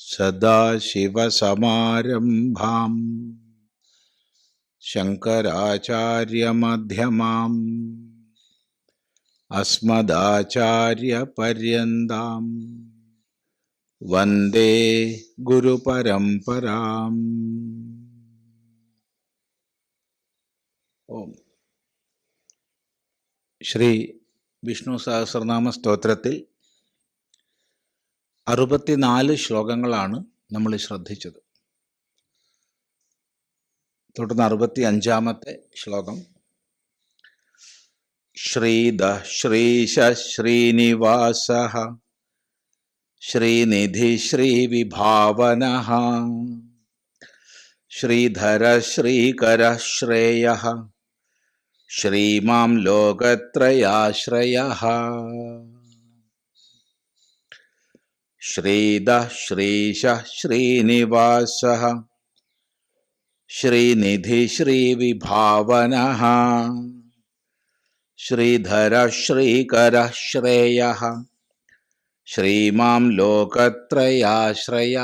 सदाशिवसमारम्भाम् शङ्कराचार्यमध्यमाम् अस्मदाचार्यपर्यन्ताम् वन्दे गुरुपरम्पराम् ഓം ശ്രീ വിഷ്ണു സഹസ്രനാമ സ്തോത്രത്തിൽ അറുപത്തിനാല് ശ്ലോകങ്ങളാണ് നമ്മൾ ശ്രദ്ധിച്ചത്. തുടർന്ന് അറുപത്തി അഞ്ചാമത്തെ ശ്ലോകം. ശ്രീധ ശ്രീശ ശ്രീനിവാസ. ശ്രീനിധി ശ്രീവിഭാവന. ശ്രീധര ശ്രീകര ശ്രേയ. ശ്രീമാം ലോകത്രയാശ്രയ. ശ്രീധ ശ്രീശ ശ്രീനിവാസ. ശ്രീനിധി ശ്രീവിഭാവന. ശ്രീധര ശ്രീകര ശ്രേയ. ശ്രീമാം ലോകത്രയാശ്രയ.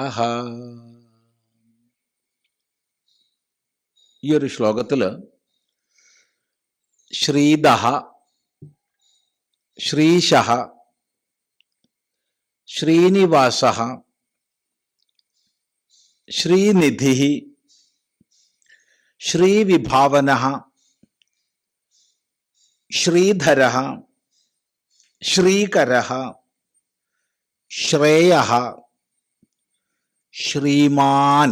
ഈ ഒരു ശ്ലോകത്തിൽ ശ്രീദ ശ്രീശ ശ്രീനിവാസ ശ്രീനിധി ശ്രീവിഭാവന ശ്രീധര ശ്രീകര ശ്രേയ ശ്രീമാൻ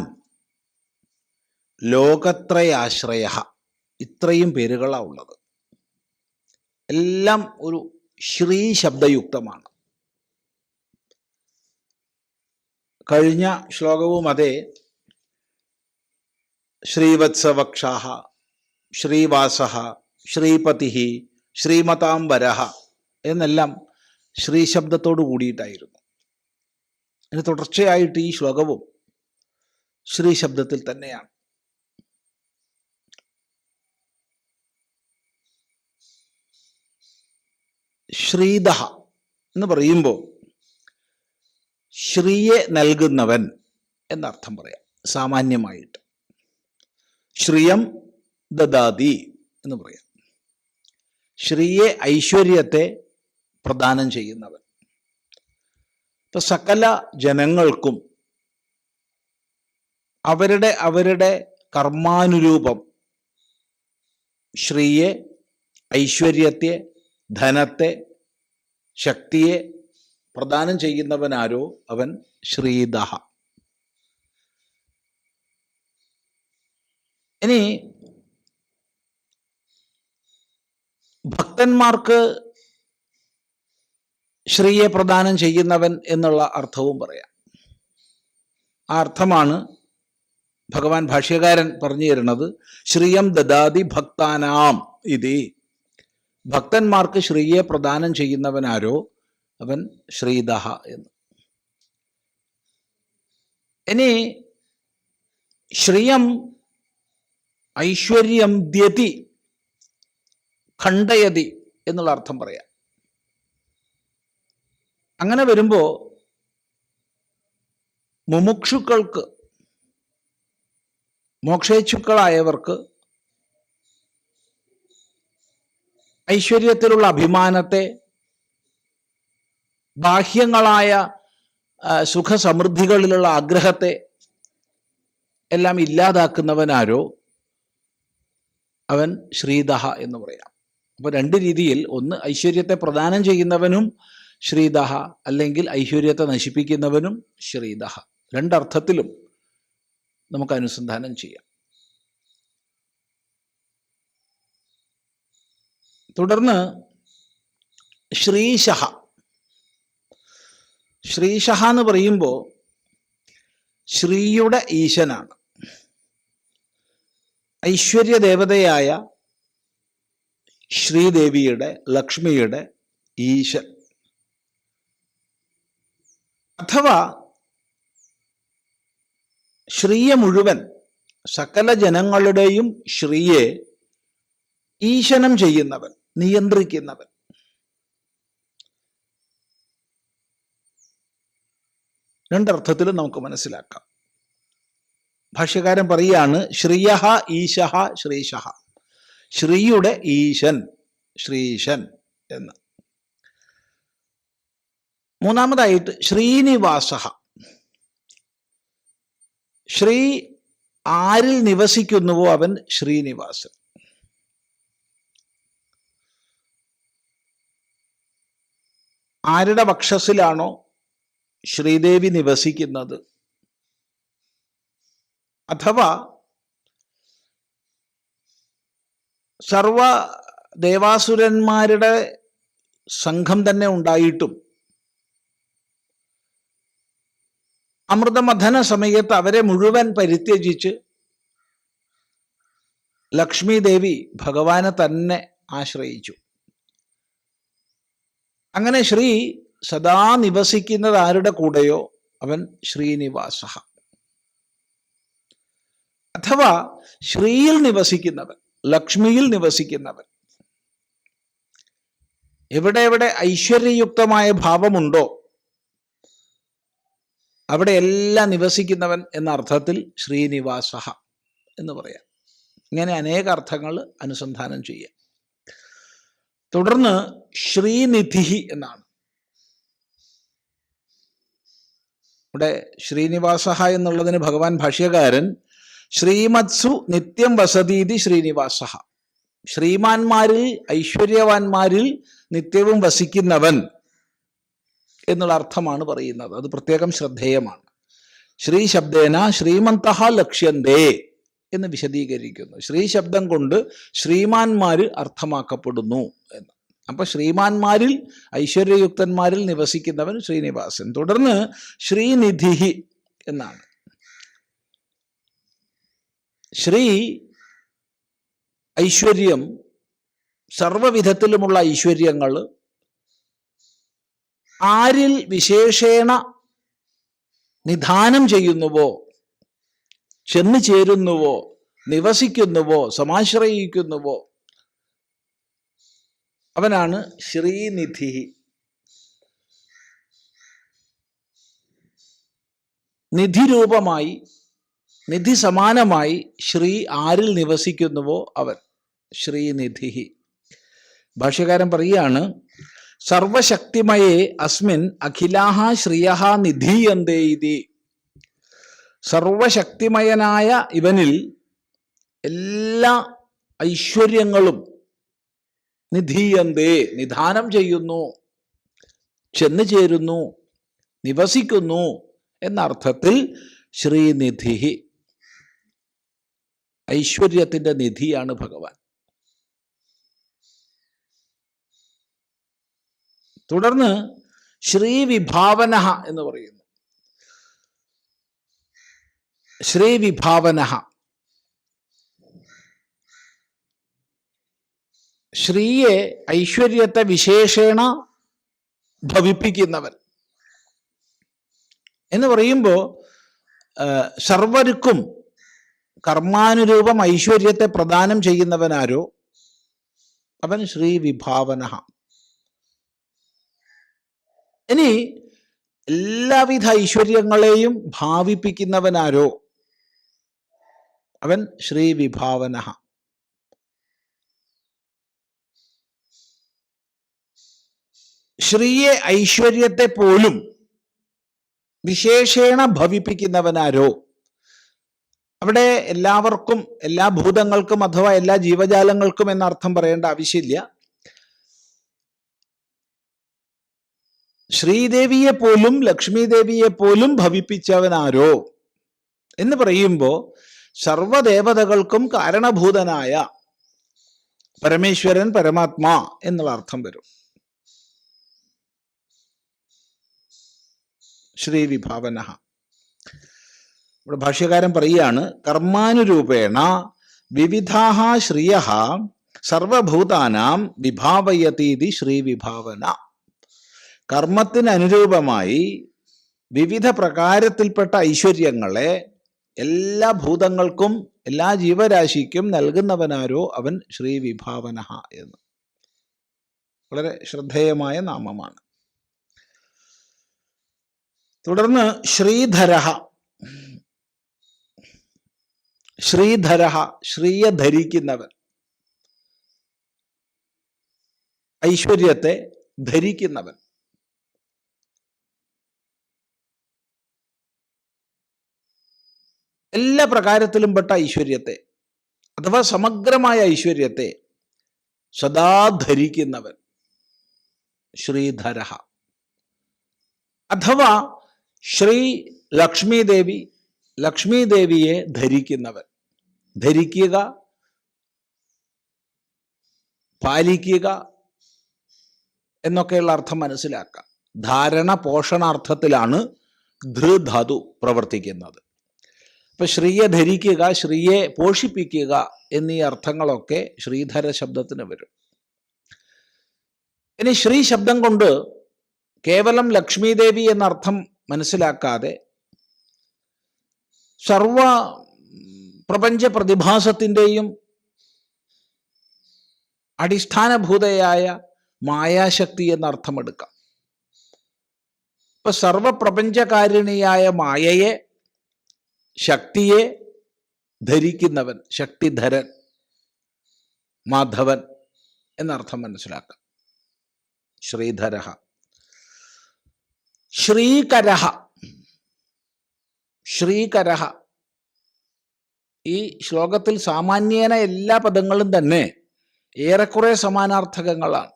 ലോകത്രയാശ്രയ. ഇത്രയും പേരുകളാണ് ഉള്ളത്. എല്ലാം ഒരു ശ്രീ ശബ്ദയുക്തമാണ് കഴിഞ്ഞ ശ്ലോകവും അതെ. ശ്രീവത്സവക്ഷാഹ ശ്രീവാസ ശ്രീപതി ശ്രീമതാംബര എന്നെല്ലാം ശ്രീ ശബ്ദത്തോടു കൂടിയിട്ടായിരുന്നു. അതിന് തുടർച്ചയായിട്ട് ഈ ശ്ലോകവും ശ്രീ ശബ്ദത്തിൽ തന്നെയാണ്. ശ്രീദഹ എന്ന് പറയുമ്പോൾ ശ്രീയെ നൽകുന്നവൻ എന്നർത്ഥം പറയാം. സാമാന്യമായിട്ട്. ശ്രിയം ദദാതി എന്ന് പറയാം. ശ്രീയെ ഐശ്വര്യത്തെ പ്രദാനം ചെയ്യുന്നവൻ. ഇപ്പൊ സകല ജനങ്ങൾക്കും അവരുടെ അവരുടെ കർമാനുരൂപം ശ്രീയെ ഐശ്വര്യത്തെ ധനത്തെ ശക്തിയെ പ്രദാനം ചെയ്യുന്നവനാരോ അവൻ ശ്രീദ ഇനി ഭക്തന്മാർക്ക് ശ്രീയെ പ്രദാനം ചെയ്യുന്നവൻ എന്നുള്ള അർത്ഥവും പറയാം. ആ അർത്ഥമാണ് ഭഗവാൻ ഭാഷ്യകാരൻ പറഞ്ഞു തരുന്നത് ശ്രീയം ദദാതി ഭക്താനാം ഇതി. ഭക്തന്മാർക്ക് ശ്രീയെ പ്രദാനം ചെയ്യുന്നവനാരോ അവൻ ശ്രീദഹ എന്ന്. ഇനി ശ്രീയം ഐശ്വര്യം ദ്യതി ഖണ്ഡയതി എന്നുള്ള അർത്ഥം പറയാം. അങ്ങനെ വരുമ്പോൾ മുമുക്ഷുക്കൾക്ക് മോക്ഷേച്ഛുക്കളായവർക്ക് ഐശ്വര്യത്തിലുള്ള അഭിമാനത്തെ ബാഹ്യങ്ങളായ സുഖസമൃദ്ധികളിലുള്ള ആഗ്രഹത്തെ എല്ലാം ഇല്ലാതാക്കുന്നവനാരോ അവൻ ശ്രീദഹ എന്ന് പറയാം. അപ്പോൾ രണ്ട് രീതിയിൽ ഒന്ന് ഐശ്വര്യത്തെ പ്രദാനം ചെയ്യുന്നവനും ശ്രീദഹ അല്ലെങ്കിൽ ഐശ്വര്യത്തെ നശിപ്പിക്കുന്നവനും ശ്രീദഹ രണ്ടർത്ഥത്തിലും നമുക്ക് അനുസന്ധാനം ചെയ്യാം. തുടർന്ന് ശ്രീശഹ. ശ്രീശഹ എന്ന് പറയുമ്പോൾ ശ്രീയുടെ ഈശനാണ് ഐശ്വര്യ ദേവതയായ ശ്രീദേവിയുടെ ലക്ഷ്മിയുടെ ഈശൻ അഥവാ ശ്രീയെ മുഴുവൻ സകല ജനങ്ങളുടെയും ശ്രീയെ ഈശനം ചെയ്യുന്നവൻ നിയന്ത്രിക്കുന്നവൻ. രണ്ടർത്ഥത്തിലും നമുക്ക് മനസ്സിലാക്കാം. ഭാഷ്യകാരൻ പറയാണ് ശ്രീയഹ ഈശഹ ശ്രീശഹ. ശ്രീയുടെ ഈശൻ ശ്രീശൻ എന്ന്. മൂന്നാമതായിട്ട് ശ്രീനിവാസ ശ്രീ ആരിൽ നിവസിക്കുന്നുവോ അവൻ ശ്രീനിവാസൻ. ആരുടെ വക്ഷസിലാണോ ശ്രീദേവി നിവസിക്കുന്നത്. അഥവാ സർവ ദേവാസുരന്മാരുടെ സംഘം തന്നെ ഉണ്ടായിട്ടും അമൃതമഥന സമയത്ത് അവരെ മുഴുവൻ പരിത്യജിച്ച് ലക്ഷ്മി ദേവി ഭഗവാനെ തന്നെ ആശ്രയിച്ചു. അങ്ങനെ ശ്രീ സദാ നിവസിക്കുന്നത് ആരുടെ കൂടെയോ? അവൻ ശ്രീനിവാസ അഥവാ ശ്രീയിൽ നിവസിക്കുന്നവൻ ലക്ഷ്മിയിൽ നിവസിക്കുന്നവൻ. എവിടെ എവിടെ ഐശ്വര്യയുക്തമായ ഭാവമുണ്ടോ അവിടെ എല്ലാം നിവസിക്കുന്നവൻ എന്ന അർത്ഥത്തിൽ ശ്രീനിവാസ എന്ന് പറയാം. ഇങ്ങനെ അനേക അർത്ഥങ്ങൾ അനുസന്ധാനം ചെയ്യാം. തുടർന്ന് ശ്രീനിധി എന്നാണ്. ഇവിടെ ശ്രീനിവാസ എന്നുള്ളതിന് ഭഗവാൻ ഭാഷ്യകാരൻ ശ്രീമത്സു നിത്യം വസതീതി ശ്രീനിവാസ ശ്രീമാന്മാരിൽ ഐശ്വര്യവാന്മാരിൽ നിത്യവും വസിക്കുന്നവൻ എന്നുള്ള അർത്ഥമാണ് പറയുന്നത്. അത് പ്രത്യേകം ശ്രദ്ധേയമാണ്. ശ്രീ ശബ്ദേന ശ്രീമന്ത ലക്ഷ്യന്തേ എന്ന് വിശദീകരിക്കുന്നു. ശ്രീ ശബ്ദം കൊണ്ട് ശ്രീമാന്മാര് അർത്ഥമാക്കപ്പെടുന്നു എന്ന്. അപ്പൊ ശ്രീമാന്മാരിൽ ഐശ്വര്യയുക്തന്മാരിൽ നിവസിക്കുന്നവൻ ശ്രീനിവാസൻ. തുടർന്ന് ശ്രീനിധിഹി എന്നാണ്. ശ്രീ ഐശ്വര്യം സർവവിധത്തിലുമുള്ള ഐശ്വര്യങ്ങൾ ആരിൽ വിശേഷേണ നിധാനം ചെയ്യുന്നുവോ ചെന്നു ചേരുന്നുവോ നിവസിക്കുന്നുവോ സമാശ്രയിക്കുന്നുവോ അവനാണ് ശ്രീനിധി. നിധിരൂപമായി നിധി സമാനമായി ശ്രീ ആരിൽ നിവസിക്കുന്നുവോ അവൻ? ശ്രീനിധി. ഭാഷ്യകാരൻ പറയുകയാണ് സർവശക്തിമയേ അസ്മിൻ അഖിലാഹ ശ്രിയ നിധീയന്തേ ഇതി. സർവശക്തിമയനായ ഇവനിൽ എല്ലാ ഐശ്വര്യങ്ങളും നിധീയന്തേ നിധാനം ചെയ്യുന്നു ചെന്നു ചേരുന്നു നിവസിക്കുന്നു എന്നർത്ഥത്തിൽ ശ്രീനിധി ഐശ്വര്യത്തിന്റെ നിധിയാണ് ഭഗവാൻ. തുടർന്ന് ശ്രീവിഭാവന എന്ന് പറയുന്നു. ശ്രീവിഭാവന ശ്രീയെ ഐശ്വര്യത്തെ വിശേഷേണ ഭവിപ്പിക്കുന്നവൻ. എന്ന് പറയുമ്പോൾ സർവർക്കും കർമാനുരൂപം ഐശ്വര്യത്തെ പ്രദാനം ചെയ്യുന്നവനാരോ? അവൻ ശ്രീ വിഭാവന ഇനി എല്ലാവിധ ഐശ്വര്യങ്ങളെയും ഭാവിപ്പിക്കുന്നവനാരോ? അവൻ ശ്രീ വിഭാവന ശ്രീയെ ഐശ്വര്യത്തെ പോലും വിശേഷേണ ഭവിപ്പിക്കുന്നവനാരോ? അവിടെ എല്ലാവർക്കും എല്ലാ ഭൂതങ്ങൾക്കും അഥവാ എല്ലാ ജീവജാലങ്ങൾക്കും എന്ന അർത്ഥം പറയേണ്ട ആവശ്യമില്ല. ശ്രീദേവിയെ പോലും ലക്ഷ്മി ദേവിയെ പോലും ഭവിപ്പിച്ചവനാരോ? എന്ന് പറയുമ്പോൾ സർവദേവതകൾക്കും കാരണഭൂതനായ പരമേശ്വരൻ പരമാത്മാ എന്നുള്ള അർത്ഥം വരും. ശ്രീവിഭാവന. ഇവിടെ ഭാഷ്യകാരൻ പറയുകയാണ് കർമാനുരൂപേണ വിവിധാഹ ശ്രിയ സർവഭൂതാനാം വിഭാവയതീതി ശ്രീവിഭാവന. കർമ്മത്തിന് അനുരൂപമായി വിവിധ പ്രകാരത്തിൽപ്പെട്ട ഐശ്വര്യങ്ങളെ എല്ലാ ഭൂതങ്ങൾക്കും എല്ലാ ജീവരാശിക്കും നൽകുന്നവനാരോ അവൻ ശ്രീവിഭാവന എന്ന്. വളരെ ശ്രദ്ധേയമായ നാമമാണ്. തുടർന്ന് ശ്രീധര ശ്രീധര ശ്രീയെ ധരിക്കുന്നവൻ. ഐശ്വര്യത്തെ ധരിക്കുന്നവൻ. എല്ലാ പ്രകാരത്തിലും പെട്ട ഐശ്വര്യത്തെ അഥവാ സമഗ്രമായ ഐശ്വര്യത്തെ സദാ ധരിക്കുന്നവൻ ശ്രീധര അഥവാ ശ്രീ ലക്ഷ്മി ദേവി ലക്ഷ്മി ദേവിയെ ധരിക്കുന്നവൻ. ധരിക്കുക പാലിക്കുക എന്നൊക്കെയുള്ള അർത്ഥം മനസ്സിലാക്കാം. ധാരണ പോഷണാർത്ഥത്തിലാണ് ധൃധാതു പ്രവർത്തിക്കുന്നത്. അപ്പൊ ശ്രീയെ ധരിക്കുക ശ്രീയെ പോഷിപ്പിക്കുക എന്നീ അർത്ഥങ്ങളൊക്കെ ശ്രീധര ശബ്ദത്തിന് വരും. ഇനി ശ്രീ ശബ്ദം കൊണ്ട് കേവലം ലക്ഷ്മി ദേവി എന്നർത്ഥം മനസ്സിലാക്കാതെ സർവ പ്രപഞ്ച പ്രതിഭാസത്തിന്റെയും അടിസ്ഥാനഭൂതയായ മായാശക്തി എന്നർത്ഥം എടുക്കാം ഇപ്പൊ സർവപ്രപഞ്ചകാരിണിയായ മായയെ ശക്തിയെ ധരിക്കുന്നവൻ ശക്തിധരൻ മാധവൻ എന്നർത്ഥം മനസ്സിലാക്കാം. ശ്രീധര ശ്രീകരഹ. ശ്രീകരഹ. ഈ ശ്ലോകത്തിൽ സാമാന്യേന എല്ലാ പദങ്ങളും തന്നെ ഏറെക്കുറെ സമാനാർത്ഥകങ്ങളാണ്.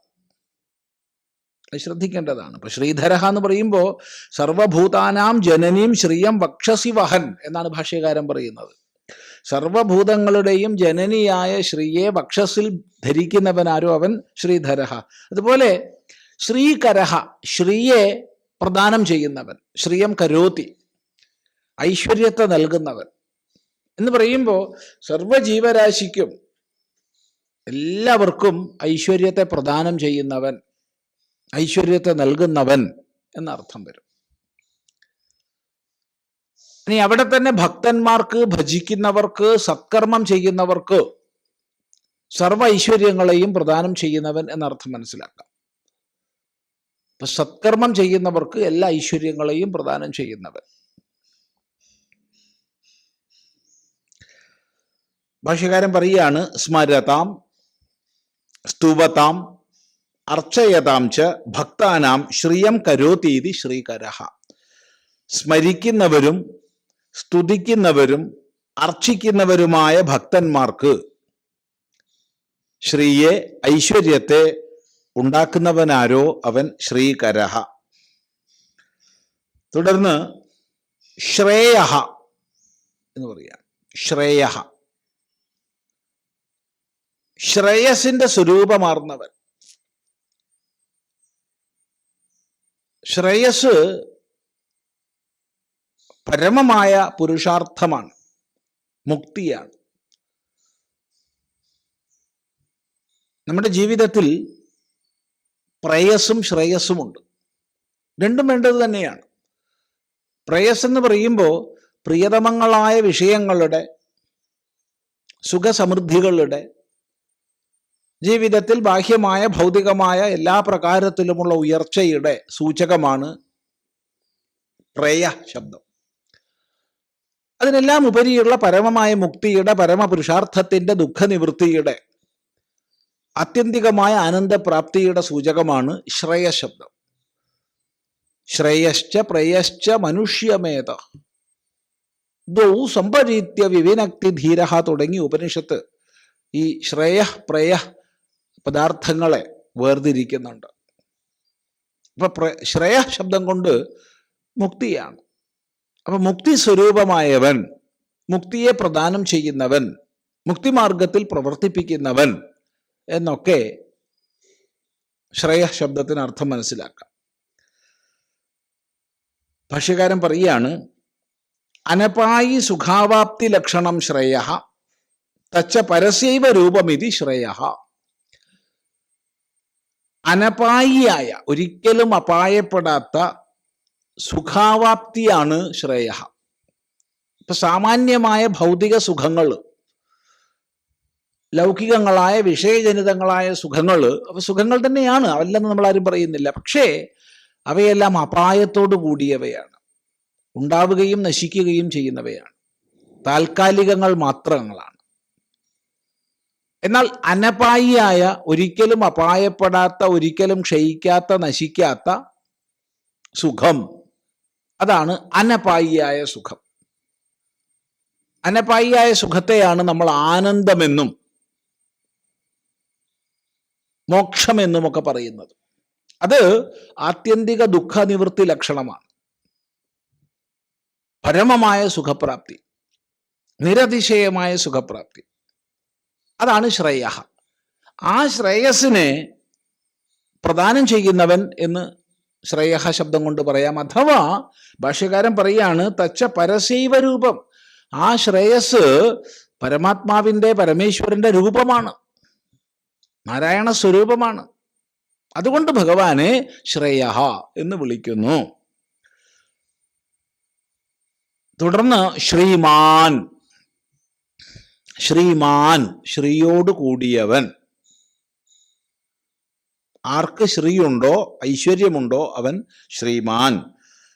ശ്രദ്ധിക്കേണ്ടതാണ്. ഇപ്പൊ ശ്രീധരഹ എന്ന് പറയുമ്പോൾ സർവഭൂതാനാം ജനനീം ശ്രീയം വക്ഷസി വഹൻ എന്നാണ് ഭാഷ്യകാരൻ പറയുന്നത്. സർവഭൂതങ്ങളുടെയും ജനനിയായ ശ്രീയെ വക്ഷസിൽ ധരിക്കുന്നവനാരോ അവൻ ശ്രീധരഹ. അതുപോലെ ശ്രീകരഹ ശ്രീയെ പ്രദാനം ചെയ്യുന്നവൻ ശ്രീയം കരോതി ഐശ്വര്യത്തെ നൽകുന്നവൻ എന്ന് പറയുമ്പോൾ സർവജീവരാശിക്കും എല്ലാവർക്കും ഐശ്വര്യത്തെ പ്രദാനം ചെയ്യുന്നവൻ ഐശ്വര്യത്തെ നൽകുന്നവൻ എന്നർത്ഥം വരും. ഇനി അവിടെ തന്നെ ഭക്തന്മാർക്ക് ഭജിക്കുന്നവർക്ക് സത്കർമ്മം ചെയ്യുന്നവർക്ക് സർവ ഐശ്വര്യങ്ങളെയും പ്രദാനം ചെയ്യുന്നവൻ എന്നർത്ഥം മനസ്സിലാക്കാം. ഇപ്പൊ സത്കർമ്മം ചെയ്യുന്നവർക്ക് എല്ലാ ഐശ്വര്യങ്ങളെയും പ്രദാനം ചെയ്യുന്നത്. ഭാഷ്യകാരൻ പറയുകയാണ് സ്മരതാം സ്തുവതാം അർച്ചയതാം ച ഭക്താനാം ശ്രീയം കരോതീതി ശ്രീകരഹ. സ്മരിക്കുന്നവരും സ്തുതിക്കുന്നവരും അർച്ചിക്കുന്നവരുമായ ഭക്തന്മാർക്ക് ശ്രീയെ ഐശ്വര്യത്തെ ഉണ്ടാക്കുന്നവനാരോ അവൻ ശ്രീകരഹ. തുടർന്ന് ശ്രേയ എന്ന് പറയാം. ശ്രേയ ശ്രേയസിന്റെ സ്വരൂപമാർന്നവൻ. ശ്രേയസ് പരമമായ പുരുഷാർത്ഥമാണ് മുക്തിയാണ്. നമ്മുടെ ജീവിതത്തിൽ പ്രേയസ്സും ശ്രേയസ്സുമുണ്ട്. രണ്ടും വേണ്ടത് തന്നെയാണ്. പ്രേയസ് എന്ന് പറയുമ്പോൾ പ്രിയതമങ്ങളായ വിഷയങ്ങളുടെ സുഖസമൃദ്ധികളുടെ ജീവിതത്തിൽ ബാഹ്യമായ ഭൗതികമായ എല്ലാ പ്രകാരത്തിലുമുള്ള ഉയർച്ചയുടെ സൂചകമാണ് പ്രേയ ശബ്ദം. അതിനെല്ലാം ഉപരിയുള്ള പരമമായ മുക്തിയുടെ പരമപുരുഷാർത്ഥത്തിന്റെ ദുഃഖനിവൃത്തിയുടെ ആത്യന്തികമായ ആനന്ദപ്രാപ്തിയുടെ സൂചകമാണ് ശ്രേയശബ്ദം ശ്രേയശ്ച പ്രയശ്ച മനുഷ്യമേത. ദ്വൗ സമ്പരീത്യ വിവിനക്തി ധീര തുടങ്ങി ഉപനിഷത്ത് ഈ ശ്രേയ പ്രയ പദാർത്ഥങ്ങളെ വേർതിരിക്കുന്നുണ്ട്. അപ്പൊ പ്ര ശ്രേയ ശബ്ദം കൊണ്ട് മുക്തിയാണ്. അപ്പൊ മുക്തി സ്വരൂപമായവൻ മുക്തിയെ പ്രദാനം ചെയ്യുന്നവൻ മുക്തിമാർഗത്തിൽ പ്രവർത്തിപ്പിക്കുന്നവൻ എന്നൊക്കെ ശ്രേയ ശബ്ദത്തിന് അർത്ഥം മനസ്സിലാക്കാം. ഭാഷ്യകാരൻ പറയുകയാണ് അനപായി സുഖാവാപ്തി ലക്ഷണം ശ്രേയ തച്ച പരസ്യൈവ രൂപമിതി ശ്രേയ. അനപായിയായ ഒരിക്കലും അപായപ്പെടാത്ത സുഖാവാപ്തിയാണ് ശ്രേയ. ഇപ്പൊ സാമാന്യമായ ഭൗതിക സുഖങ്ങൾ ലൗകികങ്ങളായ വിഷയജനിതങ്ങളായ സുഖങ്ങൾ അവ സുഖങ്ങൾ തന്നെയാണ്. അവല്ലെന്ന് നമ്മൾ ആരും പറയുന്നില്ല. പക്ഷേ അവയെല്ലാം അപായത്തോടു കൂടിയവയാണ്. ഉണ്ടാവുകയും നശിക്കുകയും ചെയ്യുന്നവയാണ്. താൽക്കാലികങ്ങൾ മാത്രങ്ങളാണ്. എന്നാൽ അനപായിയായ ഒരിക്കലും അപായപ്പെടാത്ത ഒരിക്കലും ക്ഷയിക്കാത്ത നശിക്കാത്ത സുഖം. അതാണ് അനപായിയായ സുഖം. അനപായിയായ സുഖത്തെയാണ് നമ്മൾ ആനന്ദമെന്നും മോക്ഷമെന്നുമൊക്കെ പറയുന്നത്. അത് ആത്യന്തിക ദുഃഖനിവൃത്തി ലക്ഷണമാണ്. പരമമായ സുഖപ്രാപ്തി നിരതിശയമായ സുഖപ്രാപ്തി. അതാണ് ശ്രേയ ആ ശ്രേയസിനെ പ്രദാനം ചെയ്യുന്നവൻ എന്ന് ശ്രേയ ശബ്ദം കൊണ്ട് പറയാം. അഥവാ ഭാഷ്യകാരൻ പറയാണ് തച്ച പരസൈവ രൂപം. ആ ശ്രേയസ് പരമാത്മാവിന്റെ പരമേശ്വരന്റെ രൂപമാണ്. നാരായണ സ്വരൂപമാണ്. അതുകൊണ്ട് ഭഗവാനെ ശ്രേയ എന്ന് വിളിക്കുന്നു. തുടർന്ന് ശ്രീമാൻ. ശ്രീമാൻ ശ്രീയോട് കൂടിയവൻ. ആർക്ക് ശ്രീയുണ്ടോ ഐശ്വര്യമുണ്ടോ അവൻ ശ്രീമാൻ.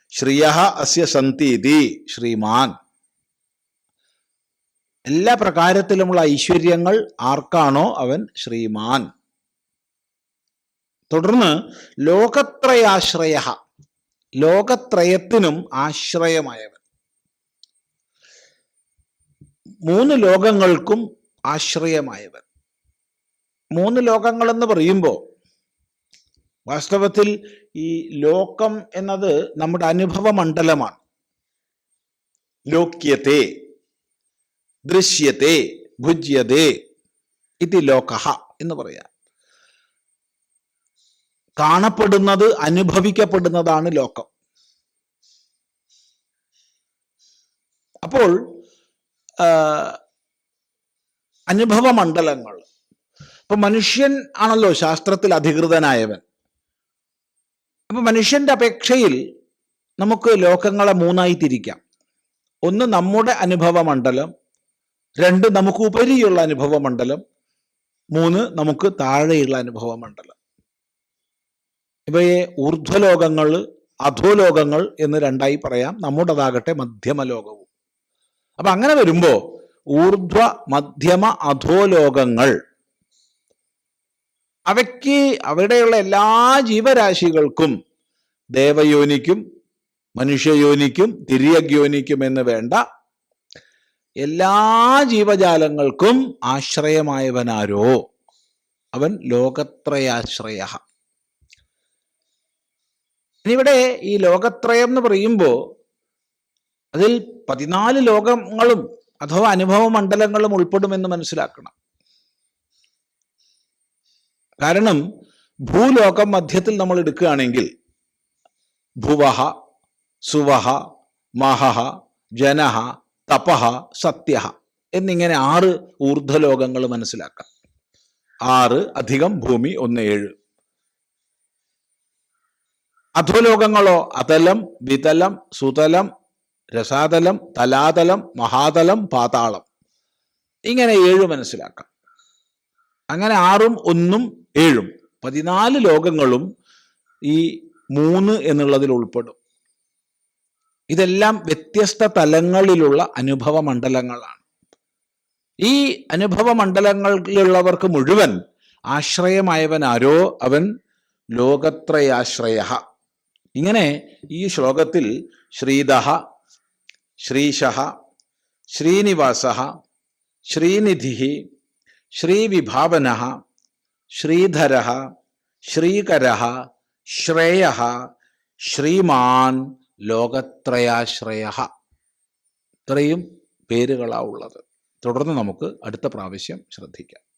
ശ്രീയ അസ്യ സന്തീതി ശ്രീമാൻ. എല്ലാ പ്രകാരത്തിലുമുള്ള ഐശ്വര്യങ്ങൾ ആർക്കാണോ അവൻ ശ്രീമാൻ? തുടർന്ന് ലോകത്രയാശ്രയ ലോകത്രയത്തിനും ആശ്രയമായവൻ. മൂന്ന് ലോകങ്ങൾക്കും ആശ്രയമായവൻ. മൂന്ന് ലോകങ്ങൾ എന്ന് പറയുമ്പോൾ വാസ്തവത്തിൽ ഈ ലോകം എന്നത് നമ്മുടെ അനുഭവ മണ്ഡലമാണ്. ലോക്യത്തെ ദൃശ്യത്തെ ഭുജ്യത ഇതി ലോകഹ എന്ന് പറയാം. കാണപ്പെടുന്നത് അനുഭവിക്കപ്പെടുന്നതാണ് ലോകം. അപ്പോൾ അനുഭവ മണ്ഡലങ്ങൾ ഇപ്പൊ മനുഷ്യൻ ആണല്ലോ ശാസ്ത്രത്തിൽ അധികൃതനായവൻ. അപ്പൊ മനുഷ്യന്റെ അപേക്ഷയിൽ നമുക്ക് ലോകങ്ങളെ മൂന്നായി തിരിക്കാം. ഒന്ന് നമ്മുടെ അനുഭവ മണ്ഡലം രണ്ട് നമുക്ക് ഉപരിയുള്ള അനുഭവ മണ്ഡലം മൂന്ന് നമുക്ക് താഴെയുള്ള അനുഭവ മണ്ഡലം ഇവയെ ഊർധ്വലോകങ്ങൾ അധോലോകങ്ങൾ എന്ന് രണ്ടായി പറയാം. നമ്മുടേതാകട്ടെ മധ്യമ ലോകവും അപ്പൊ അങ്ങനെ വരുമ്പോ ഊർധ്വ മധ്യമ അധോലോകങ്ങൾ അവയ്ക്ക് അവിടെയുള്ള എല്ലാ ജീവരാശികൾക്കും ദേവയോനിക്കും മനുഷ്യയോനിക്കും തിരിയഗ്യോനിക്കും എന്ന് വേണ്ട എല്ലാ ജീവജാലങ്ങൾക്കും ആശ്രയമായവനാരോ? അവൻ ലോകത്രയാശ്രയ. ഇനിവിടെ ഈ ലോകത്രയം എന്ന് പറയുമ്പോൾ അതിൽ പതിനാല് ലോകങ്ങളും അഥവാ അനുഭവ മണ്ഡലങ്ങളും ഉൾപ്പെടുമെന്ന് മനസ്സിലാക്കണം. കാരണം ഭൂലോകം മധ്യത്തിൽ നമ്മൾ എടുക്കുകയാണെങ്കിൽ ഭുവഹ സുവഹ മഹഹ ജനഹ തപഹ സത്യഹ എന്നിങ്ങനെ ആറ് ഊർധ്വലോകങ്ങൾ മനസ്സിലാക്കാം. ആറ് അധികം ഭൂമി ഒന്ന് ഏഴ്. അധോലോകങ്ങളോ അതലം വിതലം സുതലം രസാതലം തലാതലം മഹാതലം പാതാളം. ഇങ്ങനെ ഏഴ് മനസ്സിലാക്കാം. അങ്ങനെ ആറും ഒന്നും ഏഴും. പതിനാല് ലോകങ്ങളും ഈ മൂന്ന് എന്നുള്ളതിൽ ഉൾപ്പെടും. ഇതെല്ലാം വ്യത്യസ്ത തലങ്ങളിലുള്ള അനുഭവ മണ്ഡലങ്ങളാണ്. ഈ അനുഭവ മണ്ഡലങ്ങളിലുള്ളവർക്ക് മുഴുവൻ ആശ്രയമായവൻ ആരോ? അവൻ ലോകത്രയാശ്രയ. ഇങ്ങനെ ഈ ശ്ലോകത്തിൽ ശ്രീധ ശ്രീശ ശ്രീനിവാസ ശ്രീനിധി ശ്രീവിഭാവന ശ്രീധര ശ്രീകര ശ്രേയ ശ്രീമാൻ ലോകത്രയാശ്രയ ഇത്രയും പേരുകളാ ഉള്ളത്. തുടർന്ന് നമുക്ക് അടുത്ത പ്രാവശ്യം ശ്രദ്ധിക്കാം.